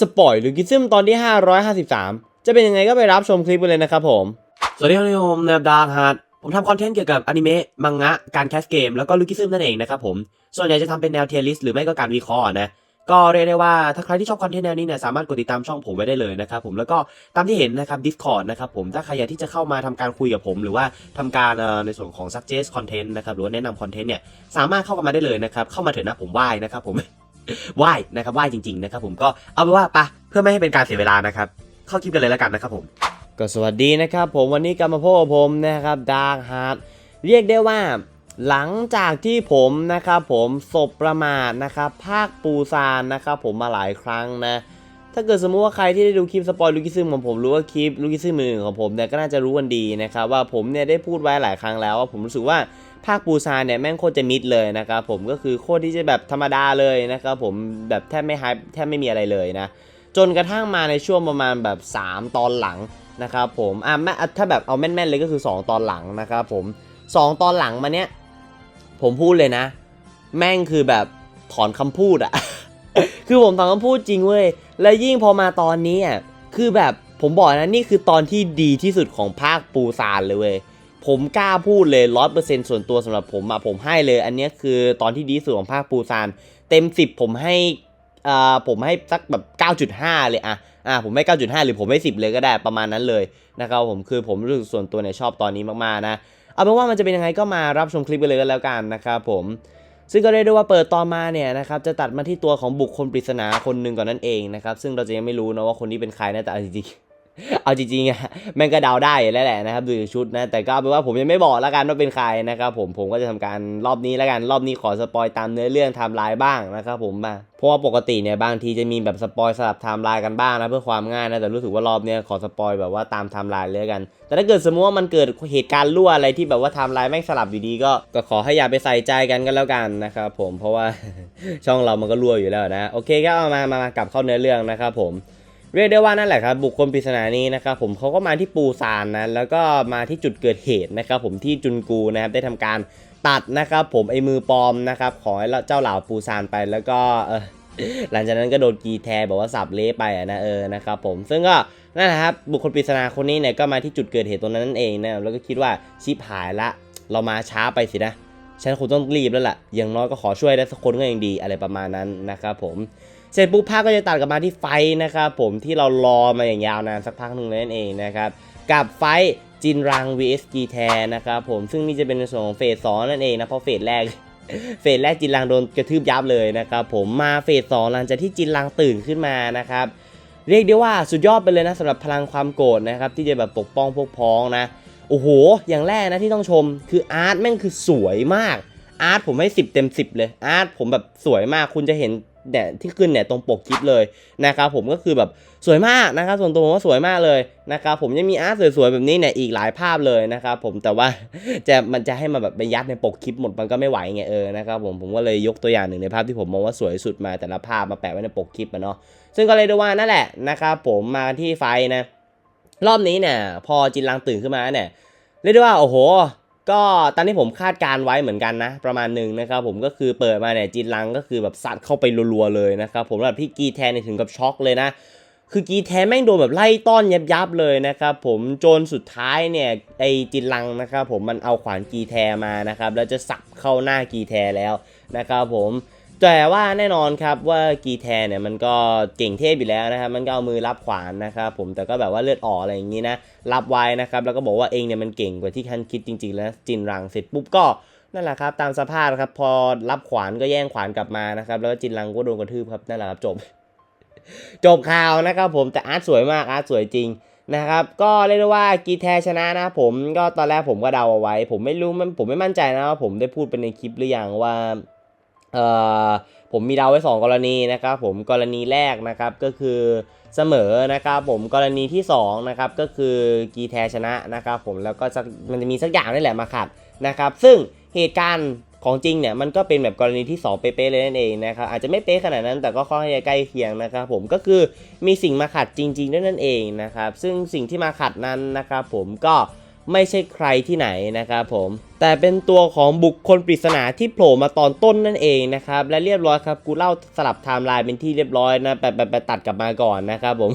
สปอยหรือกิซึมตอนที่ 553 จะเป็นยังไงก็ไปรับชมคลิปกันเลยนะครับผม สวัสดีครับผมแนบดาร์ฮาร์ดผมทำคอนเทนต์เกี่ยวกับอนิเมะ มังงะ การแคสเกม แล้วก็ลูกิซึมนั่นเองนะครับผม ส่วนใหญ่จะทำเป็นแนวเทียริสหรือไม่ก็การวิเคราะห์นะ ก็เรียกได้ว่าถ้าใครที่ชอบคอนเทนต์แนวนี้เนี่ยสามารถกดติดตามช่องผมไว้ได้เลยนะครับผม แล้วก็ตามที่เห็นนะครับ Discord นะครับผม ถ้าใครอยากที่จะเข้ามาทำการคุยกับผมหรือว่าทำการในส่วนของ suggest content นะครับ หรือว่าแนะนำคอนเทนต์เนี่ย สามารถเข้ามาได้เลยนะครับ เข้ามาเถอะนะผมไหว้นะครับผม ไหว้นะครับไหว้จริงๆนะครับผมก็เอาเป็นว่าปะเพื่อไม่ให้เป็นการเสียเวลานะครับ เข้าคลิปกันเลยแล้วกันนะครับผม ก็สวัสดีนะครับผมวันนี้กลับมาพบกับผมนะครับดาร์ h ฮาร์ดเรียกได้ว่าหลังจากที่ผมนะครับผมศพประมาทนะครับภาคปูซานนะครับผมมาหลายครั้งนะ ถ้าเกิดสมมติว่าใครที่ได้ดูคลิปสปอยลูกิซึมของผมรู้ว่าคลิปลูกิซึมอื่นๆของผมเนี่ยก็น่าจะรู้กันดีนะครับว่าผมเนี่ยได้พูดไว้หลายครั้งแล้วว่าผมรู้สึกว่าภาคปูซานเนี่ยแม่งโคตรจะมิดเลยนะครับผมก็คือโคตรที่จะแบบธรรมดาเลยนะครับผมแบบแทบไม่ไฮแทบไม่มีอะไรเลยนะจนกระทั่งมาในช่วงประมาณแบบ 3 ตอนหลังนะครับผมอะแม่อะถ้าแบบเอาแม่นๆเลยก็คือ 2 ตอนหลังนะครับผม 2 ตอนหลังมาเนี้ยผมพูดเลยนะ แม่งคือแบบถอนคำพูดอะคือผมถอนคำพูดจริงเว้ย และยิ่งพอมาตอนนี้อะคือแบบผมบอกนะนี่คือตอนที่ดีที่สุดของภาคปูซานเลยเว้ยผมกล้าพูดเลยร้อยเปอร์เซ็นส่วนตัวสำหรับผมอะผมให้เลย อันนี้คือตอนที่ดีที่สุดของภาคปูซานเต็ม10ผมให้อ่าผมให้สักแบบ9.5เลยอะอ่าผมให้9.5หรือผมให้10เลยก็ได้ประมาณนั้นเลยนะครับผมคือผมรู้สึกส่วนตัวเนี่ยชอบตอนนี้มากๆนะเอาเป็นว่ามันจะเป็นยังไงก็มารับชมคลิปกันเลยก็แล้วกันนะครับผม ซึ่งก็เรียกได้ว่าเปิดตอนมาเนี่ยนะครับจะตัดมาที่ตัวของบุคคลปริศนาคนหนึ่งก่อนนั่นเองนะครับซึ่งเราจะยังไม่รู้นะว่าคนนี้เป็นใครนะแต่จริง เอาจริงๆอะแม่งก็เดาได้แล้วแหละนะครับดูชุดนะแต่ก็เอาเป็นว่าผมยังไม่บอกแล้วกันว่าเป็นใครนะครับผมผมก็จะทำการรอบนี้แล้วกันรอบนี้ขอสปอยตามเนื้อเรื่องไทม์ไลน์บ้างนะครับผมมาเพราะว่าปกติเนี่ยบางทีจะมีแบบสปอยสลับไทม์ไลน์กันบ้างนะเพื่อความง่ายนะแต่รู้สึกว่ารอบเนี้ยขอสปอยแบบว่าตามไทม์ไลน์เลยกัน แต่ถ้าเกิดสมมติว่ามันเกิดเหตุการณ์รั่วอะไรที่แบบว่าไทม์ไลน์แม่งสลับอยู่ดีก็ก็ขอให้อย่าไปใส่ใจกันก็แล้วกันนะครับผมเพราะว่าช่องเรามันก็รั่วอยู่แล้วนะโอเคก็เอามามามากลับเข้าเนื้อเรื่องนะครับผม เรียกได้ว่านั่นแหละครับบุคคลปริศนานี้นะครับผมเขาก็มาที่ปูซานนะแล้วก็มาที่จุดเกิดเหตุนะครับผมที่จุนกูนะครับได้ทำการตัดนะครับผมไอ้มือปลอมนะครับของไอ้เจ้าเหล่าปูซานไปแล้วก็เออหลังจากนั้นก็โดนกีแทบอกว่าสับเละไปนะเออนะครับผมซึ่งก็นั่นแหละครับบุคคลปริศนาคนนี้เนี่ยก็มาที่จุดเกิดเหตุตรงนั้นนั่นเองนะแล้วก็คิดว่าชิปหายละ เรามาช้าไปสินะฉันคงต้องรีบแล้วล่ะอย่างน้อยก็ขอช่วยได้สักคนก็ยังดีอะไรประมาณนั้นนะครับผม เสร็จปุ๊บภาคก็จะตัดกลับมาที่ไฟนะครับผมที่เรารอมาอย่างยาวนานสักพักหนึ่งนั่นเองนะครับกับไฟจินรัง vs กีแทนะครับผมซึ่งนี่จะเป็นในส่วนของเฟสสองนั่นเองนะเพราะเฟสแรกเฟสแรกจินรังโดนกระทืบยับเลยนะครับผมมาเฟสสองหลังจากที่จินรังตื่นขึ้นมานะครับเรียกได้ว่าสุดยอดไปเลยนะสำหรับพลังความโกรธนะครับที่จะแบบปกป้องพวกพ้องนะโอ้โห อย่างแรกนะที่ต้องชมคืออาร์ตแม่งคือสวยมากอาร์ตผมให้ 10 เต็ม 10 เลยอาร์ตผมแบบสวยมากคุณจะเห็น เนี่ยที่ขึ้นเนี่ยตรงปกคลิปเลยนะครับผมก็คือแบบสวยมากนะครับส่วนตัวผมว่าสวยมากเลยนะครับผมยังมีอาร์ตสวยๆแบบนี้เนี่ยอีกหลายภาพเลยนะครับผมแต่ว่าจะมันจะให้มาแบบไปยัดในปกคลิปหมดมันก็ไม่ไหวไงเออนะครับผมผมก็เลยยกตัวอย่างหนึ่งในภาพที่ผมมองว่าสวยสุดมาแต่ละภาพมาแปะไว้ในปกคลิปอะเนาะซึ่งก็เลยได้ว่านั่นแหละนะครับผมมาที่ไฟนะรอบนี้เนี่ยพอจินลังตื่นขึ้นมาเนี่ยเรียกได้ว่าโอ้โห ก็ตอนที่ผมคาดการไว้เหมือนกันนะ ประมาณหนึ่งนะครับผมก็คือเปิดมาเนี่ยจินลังก็คือแบบสัดเข้าไปรัวๆเลยนะครับผมแบบพี่กีแทนเนี่ยถึงกับช็อกเลยนะคือกีแทนแม่งโดนแบบไล่ต้อนยับยับๆเลยนะครับผมจนสุดท้ายเนี่ยไอจินลังนะครับผมมันเอาขวานกีแทมานะครับแล้วจะสับเข้าหน้ากีแทแล้วนะครับผม แต่ว่าแน่นอนครับว่ากีแทนเนี่ยมันก็เก่งเทพอยู่แล้วนะครับมันก็เอามือรับขวานนะครับผมแต่ก็แบบว่าเลือดออกอะไรอย่างนี้นะรับไว้นะครับแล้วก็บอกว่าเองเนี่ยมันเก่งกว่าที่คันคิดจริง ๆ แล้วจินรังเสร็จปุ๊บก็นั่นแหละครับตามสภาพครับพอรับขวานก็แย่งขวานกลับมานะครับแล้วก็จินรังก็โดนกระทืบครับนั่นแหละครับจบ จบข่าวนะครับผมแต่อาร์ตสวยมากอาร์ตสวยจริงนะครับก็เรียกได้ว่ากีแทชนะนะผมก็ตอนแรกผมก็เดาเอาไว้ ผมไม่รู้มันผมไม่มั่นใจนะว่าผมได้พูดไปในคลิปหรือยังว่า ผมมีดาวไว้ 2 กรณีนะครับผมกรณีแรกนะครับก็คือเสมอนะครับผมกรณีที่2นะครับก็คือกีแทชนะนะครับผมแล้วก็มันจะมีสักอย่างนี่แหละมาขัดนะครับ ซึ่งเหตุการณ์ของจริงเนี่ยมันก็เป็นแบบกรณีที่ 2 เป๊ะๆเลยนั่นเองนะครับอาจจะไม่เป๊ะขนาดนั้นแต่ก็ค่อนข้างจะใกล้เคียงนะครับผมก็คือมีสิ่งมาขัดจริงๆด้วยนั่นเองนะครับซึ่งสิ่งที่มาขัดนั้นนะครับผมก็ ไม่ใช่ใครที่ไหนนะครับผมแต่เป็นตัวของบุคคลปริศนาที่โผล่มาตอนต้นนั่นเองนะครับและเรียบร้อยครับกูเล่าสลับไทม์ไลน์เป็นที่เรียบร้อยนะไปไปไปตัดกลับมาก่อนนะครับผม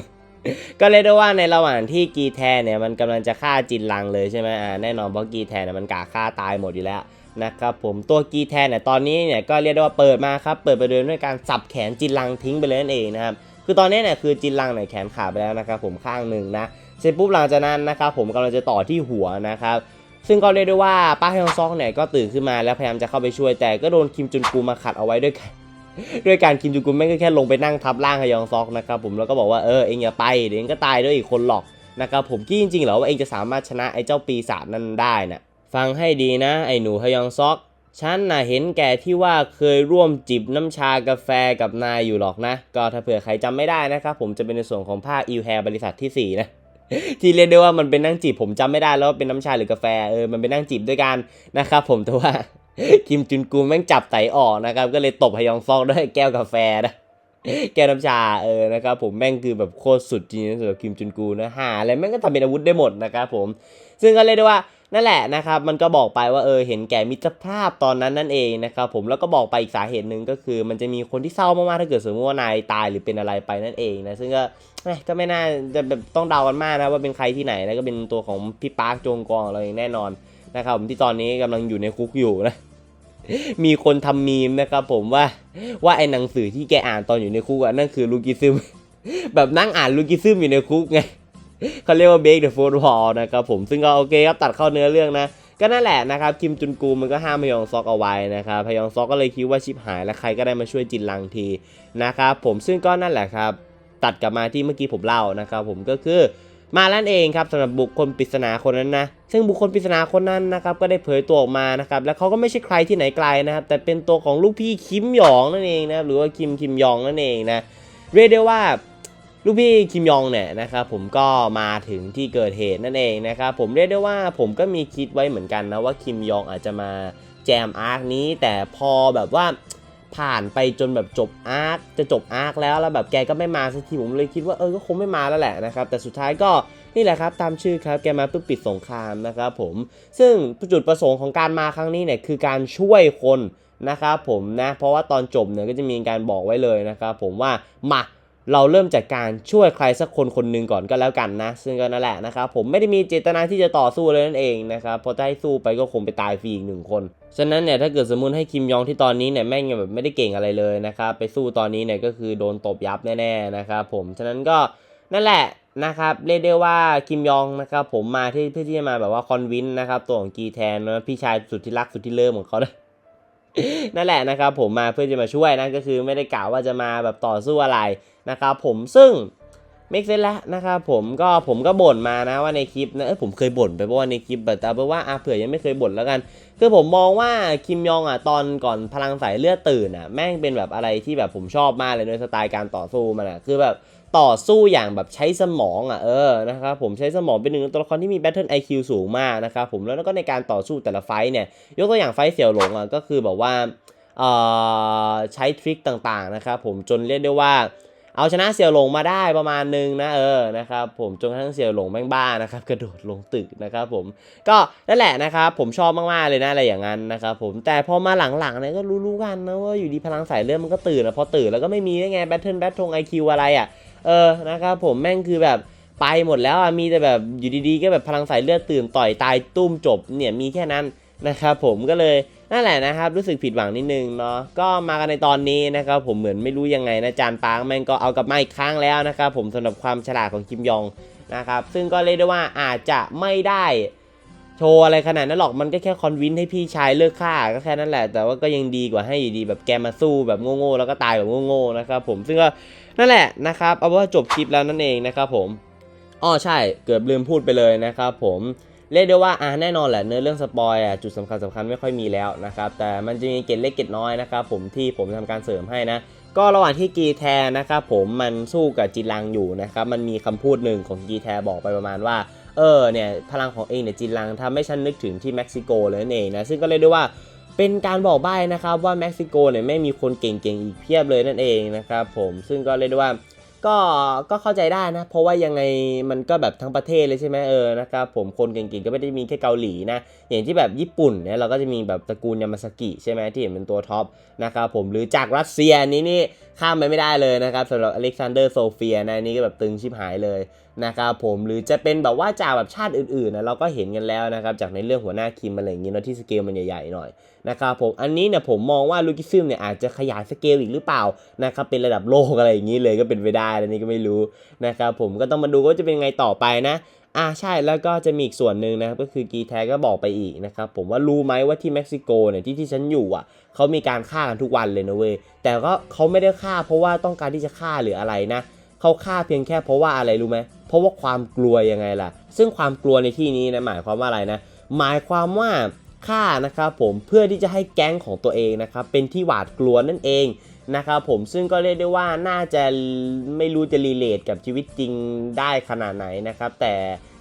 ก็เรียกได้ว่าในระหว่างที่กีแทนเนี่ยมันกำลังจะฆ่าจินลังเลยใช่ไหมอ่าแน่นอนเพราะกีแทนเนี่ยมันกาฆ่าตายหมดอยู่แล้วนะครับผมตัวกีแทนเนี่ยตอนนี้เนี่ยก็เรียกได้ว่าเปิดมาครับเปิดไปเดิมด้วยการสับแขนจินลังทิ้งไปเลยนั่นเองนะครับคือตอนนี้เนี่ยคือจินลังเนี่ยแขนขาดไปแล้วนะครับผมข้างหนึ่งนะ เสร็จปุ๊บหลังจากนั้นนะครับผมกำลังจะต่อที่หัวนะครับซึ่งก็เรียกได้ว่าป้าฮยองซอกเนี่ยก็ตื่นขึ้นมาแล้วพยายามจะเข้าไปช่วยแต่ก็โดนคิมจุนกูมาขัดเอาไว้ด้วยกันด้วยการคิมจูกุนแม่งก็แค่ลงไปนั่งทับร่างฮยองซอกนะครับผมแล้วก็บอกว่าเออเองอย่าไปเดี๋ยวเองก็ตายด้วยอีกคนหรอกนะครับผมคิดจริงๆเหรอว่าเองจะสามารถชนะไอ้เจ้าปีศาจนั้นได้นะ่ะฟังให้ดีนะไอ้หนูฮยองซอกฉันน่ะเห็นแก่ที่ว่าเคยร่วมจิบน้ำชากาแฟกับนายอยู่หรอกนะ ก็ถ้าเผื่อใครจำไม่ได้นะครับผมจะเป็นในส่วนของภาคอิวแฮร์บริษัทที่สี่นะ ที่เรียกได้ว่ามันเป็นนั่งจีบผมจำไม่ได้แล้วว่าเป็นน้ำชาหรือกาแฟเออมันเป็นนั่งจีบด้วยกันนะครับผมแต่ว่าคิมจุนกูแม่งจับไตออกนะครับก็เลยตบฮยองซอกด้วยแก้วกาแฟนะแก้วน้ำชาเออนะครับผมแม่งคือแบบโคตรสุดจริงๆสำหรับคิมจุนกูนะหาอะไรแม่งก็ทำเป็นอาวุธได้หมดนะครับผม ซึ่งก็เรียกได้ว่า นั่นแหละนะครับ มันก็บอกไปว่าเออเห็นแก่มิตรภาพตอนนั้นนั่นเองนะครับผมแล้วก็บอกไปอีกสาเหตุหนึ่งก็คือ มันจะมีคนที่เศร้ามากๆถ้าเกิดสมมติว่านายตายหรือเป็นอะไรไปนั่นเองนะซึ่งก็ก็ไม่น่าจะแบบต้องเดากันมากนะว่าเป็นใครที่ไหนนะก็เป็นตัวของพี่ปาร์คจงกองเราเองแน่นอนนะครับผมที่ตอนนี้กำลังอยู่ในคุกอยู่นะมีคนทำมีมนะครับผมว่าว่าไอ้หนังสือที่แกอ่านตอนอยู่ในคุกอะนั่นคือลูกิซึมแบบนั่งอ่านลูกิซึมอยู่ในคุกไง เขาเรียกว่า Break the Fourth Wall นะครับผมซึ่งก็โอเคครับตัดเข้าเนื้อเรื่องนะ ก็นั่นแหละนะครับคิมจุนกูมันก็ห้ามพยองซอกเอาไว้นะครับพยองซอกก็เลยคิดว่าชิบหายแล้วใครก็ได้มาช่วยจินลังทีนะครับผมซึ่งก็นั่นแหละครับตัดกลับมาที่เมื่อกี้ผมเล่านะครับผมก็คือมาแล้วเองครับสำหรับบุคคลปริศนาคนนั้นนะ ซึ่งบุคคลปริศนาคนนั้นนะครับก็ได้เผยตัวออกมานะครับแล้วเขาก็ไม่ใช่ใครที่ไหนไกลนะครับ แต่เป็นตัวของลูกพี่คิมหยองนั่นเองนะหรือว่าคิมคิมยองนั่นเองนะเรียกได้ว่า ลูกพี่คิมยองเนี่ยนะครับผมก็มาถึงที่เกิดเหตุนั่นเองนะครับผมเรียกได้ว่าผมก็มีคิดไว้เหมือนกันนะว่าคิมยองอาจจะมาแจมอาร์คนี้ แต่พอแบบว่าผ่านไปจนแบบจบอาร์คจะจบอาร์คแล้วแล้วแบบแกก็ไม่มาสักทีผมเลยคิดว่าเออก็คงไม่มาแล้วแหละนะครับแต่สุดท้ายก็นี่แหละครับตามชื่อครับแกมาเพื่อปิดสงครามนะครับผมซึ่งจุดประสงค์ของการมาครั้งนี้เนี่ยคือการช่วยคนนะครับผมนะเพราะว่าตอนจบเนี่ยก็จะมีการบอกไว้เลยนะครับผมว่ามา เราเริ่มจากการช่วยใครสักคนคนหนึ่งก่อนก็แล้วกันนะ ซึ่งก็นั่นแหละนะครับผมไม่ได้มีเจตนาที่จะต่อสู้เลยนั่นเองนะครับพราะถ้าให้สู้ไปก็คงไปตายฟรีอีกหนึ่งคนฉะนั้นเนี่ยถ้าเกิดสมมติให้คิมยองที่ตอนนี้เนี่ยแม่งยังแบบไม่ได้เก่งอะไรเลยนะครับไปสู้ตอนนี้เนี่ยก็คือโดนตบยับแน่ๆนะครับผมฉะนั้นก็นั่นแหละนะครับเรียกได้ว่าคิมยองนะครับผมมาที่เพื่อที่จะมาแบบว่าคอนวินนะครับตัวของกีแทนนะพี่ชายสุดที่รักสุดที่เลิฟของเขานะ นั่นแหละนะครับผมมาเพื่อจะมาช่วยนะก็คือไม่ได้กล่าวว่าจะมาแบบต่อสู้อะไรนะครับผมซึ่งเมกเซนแล้วนะครับผมก็ผมก็บ่นมานะว่าในคลิปนะเอ้ยผมเคยบ่นไปเพราะว่าในคลิปแบบแต่เอาเป็นว่าอะเผื่อยังไม่เคยบ่นแล้วกัน คือผมมองว่าคิมยองอะตอนก่อนพลังสายเลือดตื่นอะแม่งเป็นแบบอะไรที่แบบผมชอบมากเลยในสไตล์การต่อสู้มันอะคือแบบ ต่อสู้อย่างแบบใช้สมองอะเออนะครับผมใช้สมองเป็นหนึ่งตัวละครที่มี Battle IQ สูงมากนะครับผมแล้วก็ในการต่อสู้แต่ละไฟท์เนี่ยยกตัวอย่างไฟท์เสี่ยวหลงอะก็คือแบบว่าเออใช้ทริคต่างๆนะครับผมจนเรียกได้ว่า เอาชนะเสี่ยวหลงมาได้ประมาณนึงนะเออนะครับผมจนกระทั่งเสี่ยวหลงแม่งบ้านะครับกระโดดลงตึกนะครับผมก็นั่นแหละนะครับผมชอบมากๆเลยนะอะไรอย่างนั้นนะครับผมแต่พอมาหลังๆเนี่ยก็รู้ๆกันนะว่าอยู่ดีพลังสายเลือดมันก็ตื่นนะพอตื่นแล้วก็ไม่มีได้ไงแบทเทิลแบททงไอคิวอะไรอะ เออนะครับผมแม่งคือแบบไปหมดแล้วอะมีแต่แบบอยู่ดีๆ ก็แบบพลังสายเลือดตื่นต่อยตายตุ้มจบเนี่ยมีแค่นั้นนะครับผมก็เลยนั่นแหละนะครับ รู้สึกผิดหวังนิดนึงเนาะก็มากันในตอนนี้นะครับผมเหมือนไม่รู้ยังไงนะจานปางแม่งก็เอากลับมาอีกครั้งแล้วนะครับผมสำหรับความฉลาดของคิมยองนะครับซึ่งก็เรียกได้ว่าอาจจะไม่ได้โชว์อะไรขนาดนั้นหรอกมันก็แค่คอนวินให้พี่ชายเลิกฆ่าก็แค่นั้นแหละ แต่ว่าก็ยังดีกว่าให้อยู่ดีแบบแกมาสู้แบบโง่ๆแล้วก็ตายแบบโง่ๆนะครับผมซึ่งก็ นั่นแหละนะครับเอาเป็นว่าจบคลิปแล้วนั่นเองนะครับผมอ้อใช่เกือบลืมพูดไปเลยนะครับผมเรียกได้ว่าอ่าแน่นอนแหละเนื้อเรื่องสปอยอะจุดสำคัญสำคัญไม่ค่อยมีแล้วนะครับแต่มันจะมีเกร็ดเล็กเกร็ดน้อยนะครับผมที่ผมทำการเสริมให้นะ ก็ระหว่างที่กีแทนะครับผมมันสู้กับจิรังอยู่นะครับมันมีคำพูดหนึ่งของกีแทบอกไปประมาณว่าเออเนี่ยพลังของเองเนี่ยจิรังทำให้ฉันนึกถึงที่เม็กซิโกเลยนั่นเองนะซึ่งก็เรียกได้ว่า เป็นการบอกใบ้นะครับว่าเม็กซิโกเนี่ยไม่มีคนเก่งๆอีกเพียบเลยนั่นเองนะครับผมซึ่งก็เรียกได้ว่าก็ก็เข้าใจได้นะ เพราะว่ายังไงมันก็แบบทั้งประเทศเลยใช่ไหมเออนะครับผมคนเก่งๆก็ไม่ได้มีแค่เกาหลีนะ อย่างที่แบบญี่ปุ่นเนี่ยเราก็จะมีแบบตระกูลยามาสกิใช่ไหมที่เห็นเป็นตัวท็อปนะครับผมหรือจากรัสเซียนี่นี่ข้ามไปไม่ได้เลยนะครับสำหรับอเล็กซานเดอร์โซเฟียนะนี่ก็แบบตึงชิบหายเลยนะครับผมหรือจะเป็นแบบว่าจากแบบชาติอื่นๆนะเราก็เห็นกันแล้วนะครับจากในเรื่องหัวหน้าคิมอะไรอย่างงี้เนอะที่สเกลมันใหญ่ๆหน่อยนะครับผมอันนี้เนี่ยผมมองว่าลูกิซึมเนี่ยอาจจะขยายสเกลอีกหรือเปล่านะครับเป็นระดับโลกอะไรอย่างนี้เลยก็เป็นไปได้อันนี้ก็ไม่รู้นะครับผมก็ต้องมาดูว่าจะเป็นไงต่อไปนะอ่าใช่แล้วก็จะมีอีกส่วนหนึ่งนะครับก็คือกีแทก็บอกไปอีกนะครับผมว่ารู้ไหมว่าที่เม็กซิโกเนี่ยที่ที่ฉันอยู่อะเขามีการฆ่ากันทุกวันเลยนะเว้ยแต่ก็เขาไม่ได้ฆ่าเพราะว่าต้องการที่จะฆ่าหรืออะไรนะเขาฆ่าเพียงแค่เพราะว่าอะไรรู้ไหม เพราะว่าความกลัวยังไงล่ะ ซึ่งความกลัวในที่นี้นะหมายความว่าอะไรนะ หมายความว่าฆ่านะครับผมเพื่อที่จะให้แก๊งของตัวเองนะครับเป็นที่หวาดกลัวนั่นเองนะครับผมซึ่งก็เรียกได้ว่าน่าจะไม่รู้จะรีเลทกับชีวิตจริงได้ขนาดไหนนะครับแต่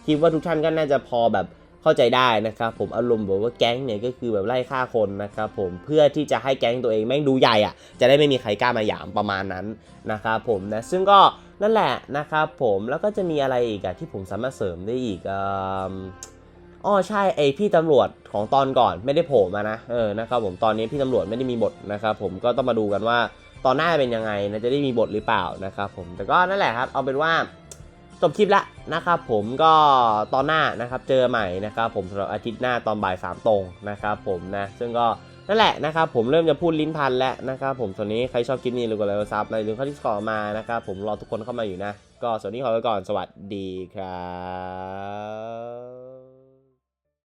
คิดว่าทุกท่านก็น่าจะพอแบบ เข้าใจได้นะครับผมอารมณ์แบบว่าแก๊งเนี่ยก็คือแบบไล่ฆ่าคนนะครับผมเพื่อที่จะให้แก๊งตัวเองแม่งดูใหญ่อะจะได้ไม่มีใครกล้ามาหยามประมาณนั้นนะครับผมนะซึ่งก็นั่นแหละนะครับผมแล้วก็จะมีอะไรอีกอะที่ผมสามารถเสริมได้อีกอ๋อใช่ไอพี่ตำรวจของตอนก่อนไม่ได้โผล่มานะเออนะครับผมตอนนี้พี่ตำรวจไม่ได้มีบทนะครับผมก็ต้องมาดูกันว่าตอนหน้าเป็นยังไงนะจะได้มีบทหรือเปล่านะครับผมแต่ก็นั่นแหละครับเอาเป็นว่า จบคลิปละนะครับผมก็ตอนหน้านะครับเจอใหม่นะครับผมสำหรับอาทิตย์หน้าตอนบ่ายสามตรงนะครับผมนะซึ่งก็นั่นแหละนะครับผมเริ่มจะพูดลิ้นพันแล้วนะครับผมส่วนนี้ใครชอบคลิปนี้หรือกดไลค์กดซับในหรือเข้าที่สกอร์มานะครับผมรอทุกคนเข้ามาอยู่นะ ก็สวัสดีขอไปก่อนสวัสดีครับ